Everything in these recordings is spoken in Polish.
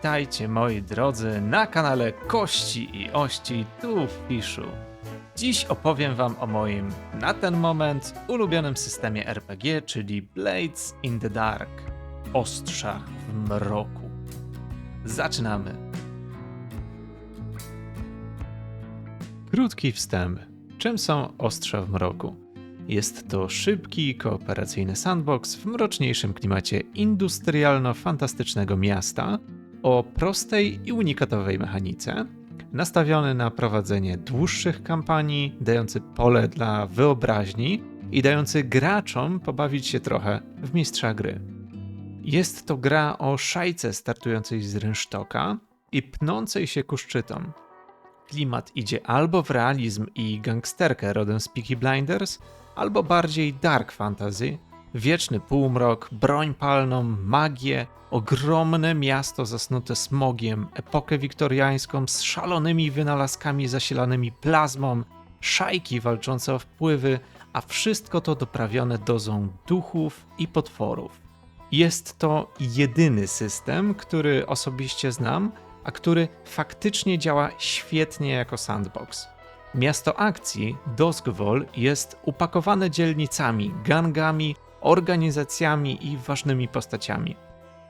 Witajcie moi drodzy na kanale Kości i Ości tu w Fiszu. Dziś opowiem wam o moim, na ten moment, ulubionym systemie RPG, czyli Blades in the Dark. Ostrza w mroku. Zaczynamy. Krótki wstęp. Czym są Ostrza w mroku? Jest to szybki, kooperacyjny sandbox w mroczniejszym klimacie industrialno-fantastycznego miasta o prostej i unikatowej mechanice, nastawiony na prowadzenie dłuższych kampanii, dający pole dla wyobraźni i dający graczom pobawić się trochę w mistrza gry. Jest to gra o szajce startującej z rynsztoka i pnącej się ku szczytom. Klimat idzie albo w realizm i gangsterkę rodem z Peaky Blinders, albo bardziej dark fantasy, wieczny półmrok, broń palną, magię, ogromne miasto zasnute smogiem, epokę wiktoriańską z szalonymi wynalazkami zasilanymi plazmą, szajki walczące o wpływy, a wszystko to doprawione dozą duchów i potworów. Jest to jedyny system, który osobiście znam, a który faktycznie działa świetnie jako sandbox. Miasto akcji, Doskvol, jest upakowane dzielnicami, gangami, organizacjami i ważnymi postaciami.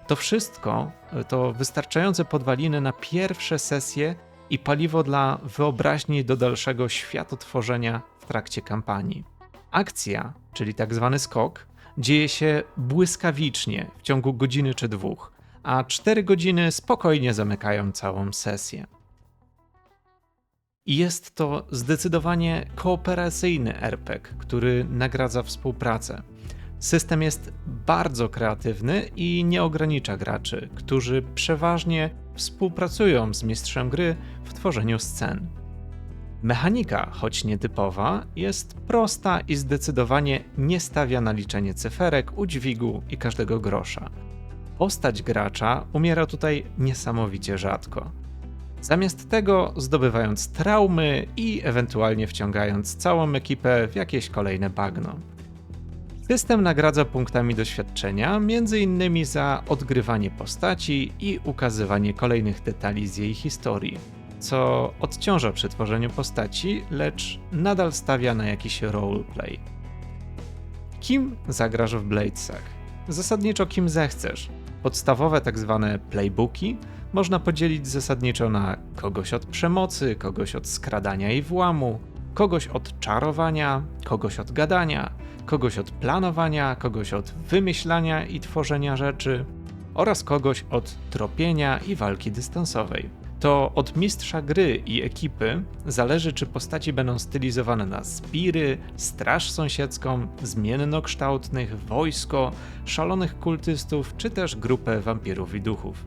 To wszystko to wystarczające podwaliny na pierwsze sesje i paliwo dla wyobraźni do dalszego światotworzenia w trakcie kampanii. Akcja, czyli tak zwany skok, dzieje się błyskawicznie w ciągu godziny czy dwóch, a cztery godziny spokojnie zamykają całą sesję. I jest to zdecydowanie kooperacyjny RPG, który nagradza współpracę. System jest bardzo kreatywny i nie ogranicza graczy, którzy przeważnie współpracują z mistrzem gry w tworzeniu scen. Mechanika, choć nietypowa, jest prosta i zdecydowanie nie stawia na liczenie cyferek, udźwigu i każdego grosza. Postać gracza umiera tutaj niesamowicie rzadko. Zamiast tego zdobywając traumy i ewentualnie wciągając całą ekipę w jakieś kolejne bagno. System nagradza punktami doświadczenia, m.in. za odgrywanie postaci i ukazywanie kolejnych detali z jej historii, co odciąża przy tworzeniu postaci, lecz nadal stawia na jakiś roleplay. Kim zagrasz w Bladesach? Zasadniczo kim zechcesz. Podstawowe tak zwane playbooki można podzielić zasadniczo na kogoś od przemocy, kogoś od skradania i włamu, kogoś od czarowania, kogoś od gadania, kogoś od planowania, kogoś od wymyślania i tworzenia rzeczy oraz kogoś od tropienia i walki dystansowej. To od mistrza gry i ekipy zależy, czy postaci będą stylizowane na spiry, straż sąsiedzką, zmiennokształtnych, wojsko, szalonych kultystów, czy też grupę wampirów i duchów.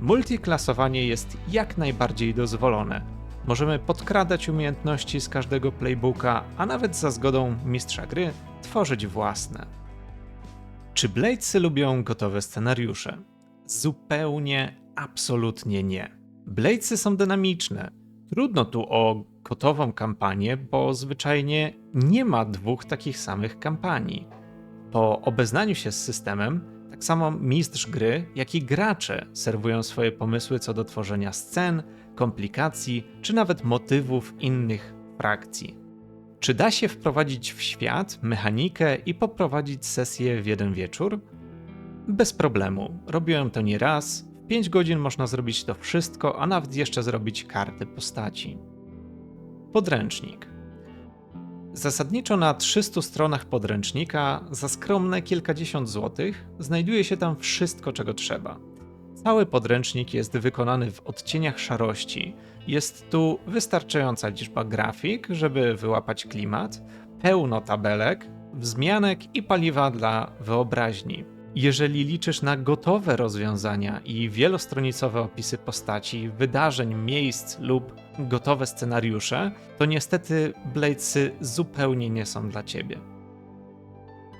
Multiklasowanie jest jak najbardziej dozwolone. Możemy podkradać umiejętności z każdego playbooka, a nawet za zgodą mistrza gry tworzyć własne. Czy Bladesy lubią gotowe scenariusze? Zupełnie, absolutnie nie. Bladesy są dynamiczne. Trudno tu o gotową kampanię, bo zwyczajnie nie ma dwóch takich samych kampanii. Po obeznaniu się z systemem, tak samo mistrz gry, jak i gracze serwują swoje pomysły co do tworzenia scen, komplikacji czy nawet motywów innych frakcji. Czy da się wprowadzić w świat mechanikę i poprowadzić sesję w jeden wieczór? Bez problemu. Robiłem to nie raz. W 5 godzin można zrobić to wszystko, a nawet jeszcze zrobić karty postaci. Podręcznik. Zasadniczo na 300 stronach podręcznika za skromne kilkadziesiąt złotych znajduje się tam wszystko, czego trzeba. Cały podręcznik jest wykonany w odcieniach szarości. Jest tu wystarczająca liczba grafik, żeby wyłapać klimat, pełno tabelek, wzmianek i paliwa dla wyobraźni. Jeżeli liczysz na gotowe rozwiązania i wielostronicowe opisy postaci, wydarzeń, miejsc lub gotowe scenariusze, to niestety Bladesy zupełnie nie są dla ciebie.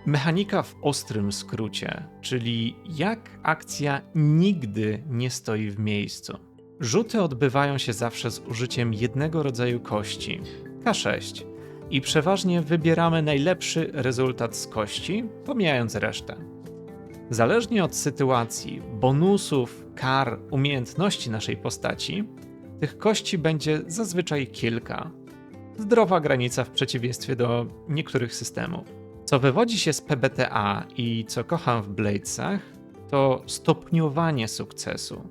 Mechanika w ostrym skrócie, czyli jak akcja nigdy nie stoi w miejscu. Rzuty odbywają się zawsze z użyciem jednego rodzaju kości K6 i przeważnie wybieramy najlepszy rezultat z kości, pomijając resztę. Zależnie od sytuacji, bonusów, kar, umiejętności naszej postaci, tych kości będzie zazwyczaj kilka. Zdrowa granica w przeciwieństwie do niektórych systemów. Co wywodzi się z PBTA i co kocham w Bladesach, to stopniowanie sukcesu.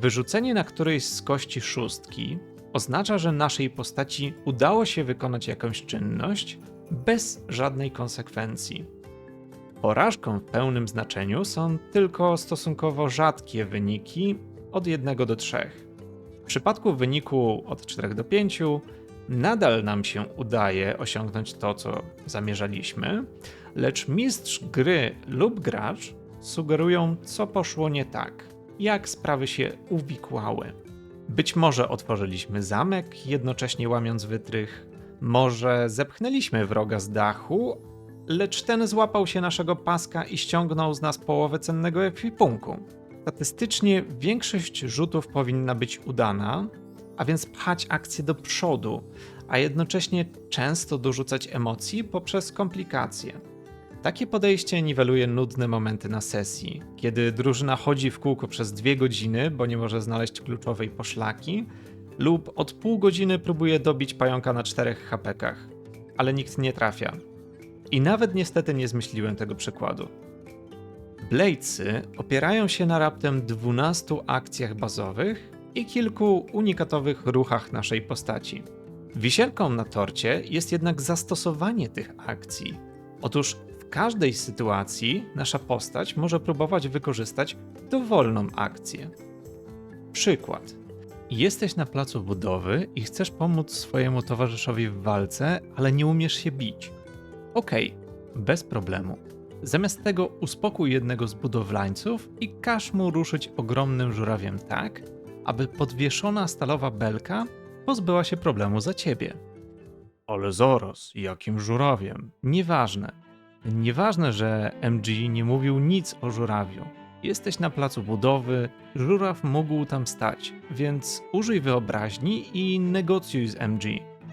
Wyrzucenie na którejś z kości szóstki oznacza, że naszej postaci udało się wykonać jakąś czynność bez żadnej konsekwencji. Porażką w pełnym znaczeniu są tylko stosunkowo rzadkie wyniki od 1 do 3. W przypadku wyniku od 4 do 5 nadal nam się udaje osiągnąć to, co zamierzaliśmy, lecz mistrz gry lub gracz sugerują, co poszło nie tak, jak sprawy się uwikłały. Być może otworzyliśmy zamek, jednocześnie łamiąc wytrych, może zepchnęliśmy wroga z dachu, lecz ten złapał się naszego paska i ściągnął z nas połowę cennego ekwipunku. Statystycznie większość rzutów powinna być udana, a więc pchać akcję do przodu, a jednocześnie często dorzucać emocji poprzez komplikacje. Takie podejście niweluje nudne momenty na sesji, kiedy drużyna chodzi w kółko przez dwie godziny, bo nie może znaleźć kluczowej poszlaki, lub od pół godziny próbuje dobić pająka na czterech hapekach, ale nikt nie trafia. I nawet niestety nie zmyśliłem tego przykładu. Bladesy opierają się na raptem 12 akcjach bazowych i kilku unikatowych ruchach naszej postaci. Wisielką na torcie jest jednak zastosowanie tych akcji. Otóż w każdej sytuacji nasza postać może próbować wykorzystać dowolną akcję. Przykład. Jesteś na placu budowy i chcesz pomóc swojemu towarzyszowi w walce, ale nie umiesz się bić. Okej, bez problemu. Zamiast tego uspokój jednego z budowlańców i każ mu ruszyć ogromnym żurawiem tak, aby podwieszona stalowa belka pozbyła się problemu za ciebie. Ale zaraz, jakim żurawiem? Nieważne. Nieważne, że MG nie mówił nic o żurawiu. Jesteś na placu budowy, żuraw mógł tam stać, więc użyj wyobraźni i negocjuj z MG.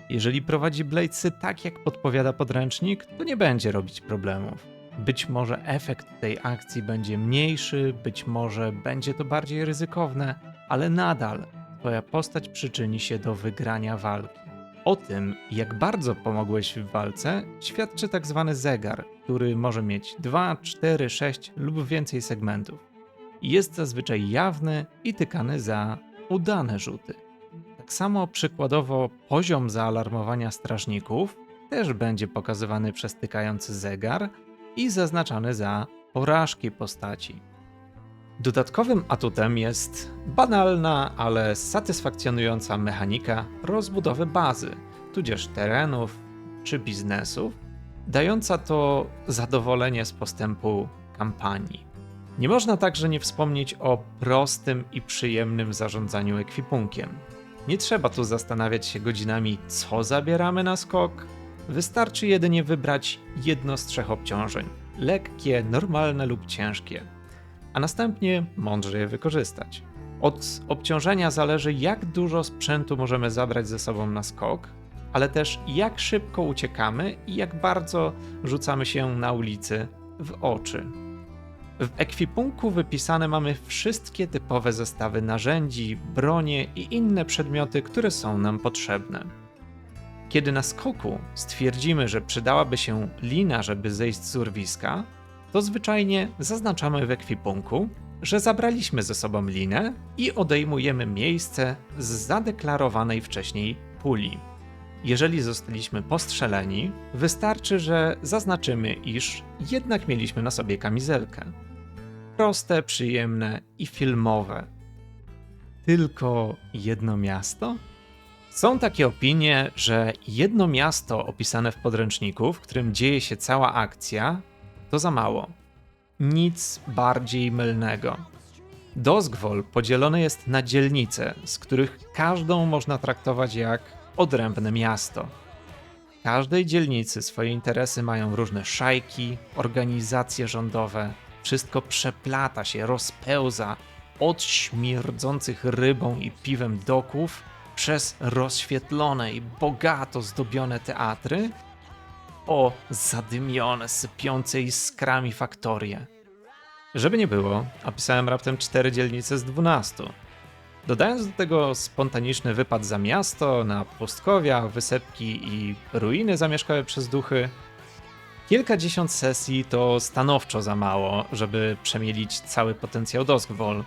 Jeżeli prowadzi Bladesy tak, jak podpowiada podręcznik, to nie będzie robić problemów. Być może efekt tej akcji będzie mniejszy, być może będzie to bardziej ryzykowne, ale nadal Twoja postać przyczyni się do wygrania walki. O tym, jak bardzo pomogłeś w walce, świadczy tak zwany zegar, który może mieć 2, 4, 6 lub więcej segmentów. Jest zazwyczaj jawny i tykany za udane rzuty. Tak samo przykładowo poziom zaalarmowania strażników też będzie pokazywany przez tykający zegar i zaznaczany za porażki postaci. Dodatkowym atutem jest banalna, ale satysfakcjonująca mechanika rozbudowy bazy, tudzież terenów czy biznesów, dająca to zadowolenie z postępu kampanii. Nie można także nie wspomnieć o prostym i przyjemnym zarządzaniu ekwipunkiem. Nie trzeba tu zastanawiać się godzinami, co zabieramy na skok. Wystarczy jedynie wybrać jedno z trzech obciążeń lekkie, normalne lub ciężkie a następnie mądrze je wykorzystać. Od obciążenia zależy, jak dużo sprzętu możemy zabrać ze sobą na skok, ale też jak szybko uciekamy i jak bardzo rzucamy się na ulicy w oczy. W ekwipunku wypisane mamy wszystkie typowe zestawy narzędzi, bronie i inne przedmioty, które są nam potrzebne. Kiedy na skoku stwierdzimy, że przydałaby się lina, żeby zejść z urwiska, to zwyczajnie zaznaczamy w ekwipunku, że zabraliśmy ze sobą linę i odejmujemy miejsce z zadeklarowanej wcześniej puli. Jeżeli zostaliśmy postrzeleni, wystarczy, że zaznaczymy, iż jednak mieliśmy na sobie kamizelkę. Proste, przyjemne i filmowe. Tylko jedno miasto? Są takie opinie, że jedno miasto opisane w podręczniku, w którym dzieje się cała akcja, to za mało. Nic bardziej mylnego. Dozgwol podzielony jest na dzielnice, z których każdą można traktować jak odrębne miasto. W każdej dzielnicy swoje interesy mają różne szajki, organizacje rządowe. Wszystko przeplata się, rozpełza od śmierdzących rybą i piwem doków przez rozświetlone i bogato zdobione teatry o zadymione, sypiące iskrami faktorie. Żeby nie było, opisałem raptem 4 dzielnice z 12. Dodając do tego spontaniczny wypad za miasto, na pustkowia, wysepki i ruiny zamieszkałe przez duchy, kilkadziesiąt sesji to stanowczo za mało, żeby przemielić cały potencjał Doskwol.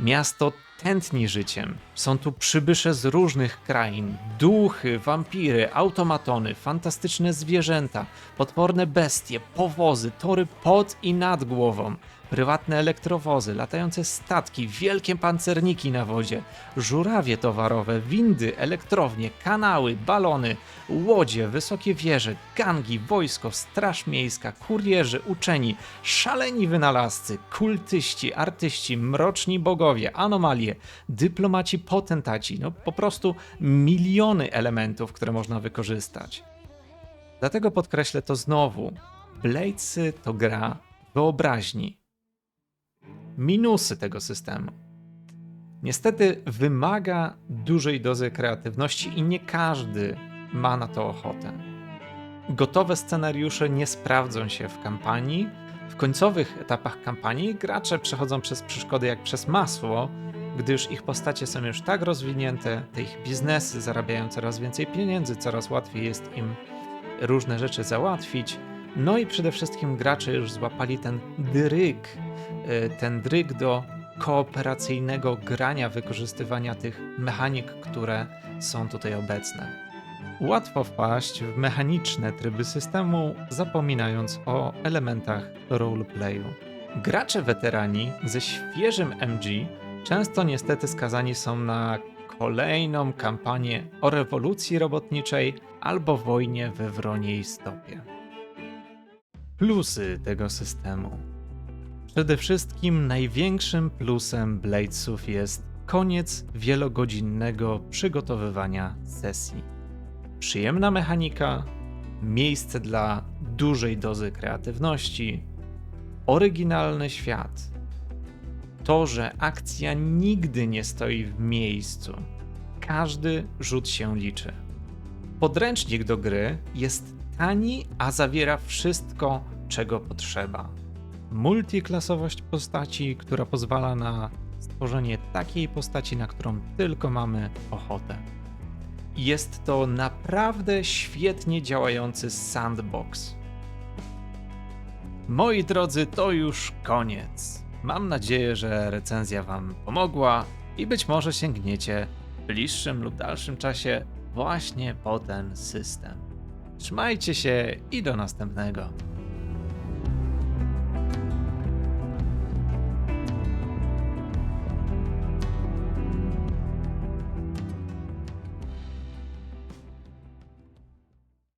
Miasto tętni życiem. Są tu przybysze z różnych krain, duchy, wampiry, automatony, fantastyczne zwierzęta, potworne bestie, powozy, tory pod i nad głową, prywatne elektrowozy, latające statki, wielkie pancerniki na wodzie, żurawie towarowe, windy, elektrownie, kanały, balony, łodzie, wysokie wieże, gangi, wojsko, straż miejska, kurierzy, uczeni, szaleni wynalazcy, kultyści, artyści, mroczni bogowie, anomalie, dyplomaci, potentaci, no po prostu miliony elementów, które można wykorzystać. Dlatego podkreślę to znowu. Bladesy to gra wyobraźni. Minusy tego systemu. Niestety wymaga dużej dozy kreatywności i nie każdy ma na to ochotę. Gotowe scenariusze nie sprawdzą się w kampanii. W końcowych etapach kampanii gracze przechodzą przez przeszkody jak przez masło, gdyż ich postacie są już tak rozwinięte, te ich biznesy zarabiają coraz więcej pieniędzy, coraz łatwiej jest im różne rzeczy załatwić. No i przede wszystkim gracze już złapali ten dryg, y, ten dryg do kooperacyjnego grania, wykorzystywania tych mechanik, które są tutaj obecne. Łatwo wpaść w mechaniczne tryby systemu, zapominając o elementach roleplayu. Gracze weterani ze świeżym MG często niestety skazani są na kolejną kampanię o rewolucji robotniczej albo wojnie we wroniej stopie. Plusy tego systemu. Przede wszystkim największym plusem Bladesów jest koniec wielogodzinnego przygotowywania sesji. Przyjemna mechanika, miejsce dla dużej dozy kreatywności, oryginalny świat. To, że akcja nigdy nie stoi w miejscu. Każdy rzut się liczy. Podręcznik do gry jest tani, a zawiera wszystko, czego potrzeba. Multiklasowość postaci, która pozwala na stworzenie takiej postaci, na którą tylko mamy ochotę. Jest to naprawdę świetnie działający sandbox. Moi drodzy, to już koniec. Mam nadzieję, że recenzja Wam pomogła i być może sięgniecie w bliższym lub dalszym czasie właśnie po ten system. Trzymajcie się i do następnego.